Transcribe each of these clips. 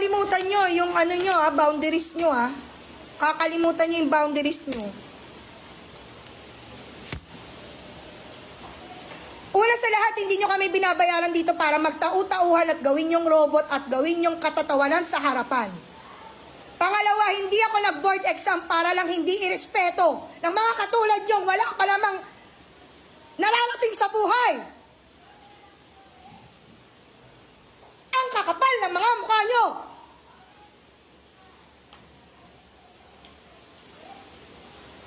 kakalimutan nyo yung ano nyo ha, boundaries nyo ha. Kakalimutan nyo yung boundaries nyo. Una sa lahat, hindi nyo kami binabayaran dito para magtau-tauhan at gawin yung robot at gawin yung katatawanan sa harapan. Pangalawa, hindi ako nag-board exam para lang hindi irespeto ng mga katulad yung wala pa lamang nararating sa buhay. Ang kakapal ng mga mukha nyo.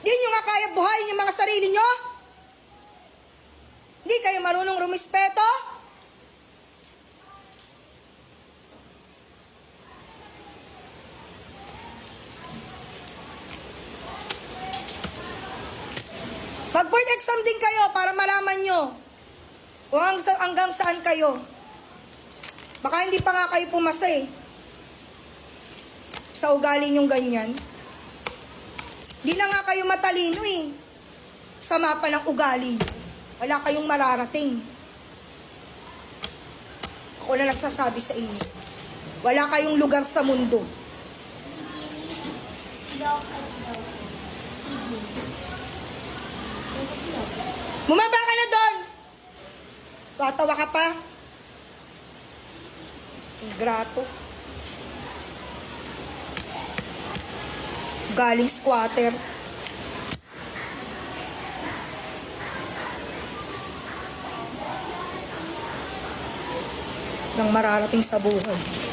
Di nyo nga kaya buhayin yung mga sarili nyo? Hindi kayo marunong rumispeto? Mag-board exam din kayo para malaman nyo kung hanggang, saan kayo. Baka hindi pa nga kayo pumasa eh. Sa ugali nyong ganyan. Di na nga kayo matalino eh. Sa mapa ng ugali. Wala kayong mararating. Ako na nagsasabi sa inyo. Wala kayong lugar sa mundo. Bumaba ka na doon! Tatawa ka pa? Grato. Galing squatter. Nang mararating sa buhay.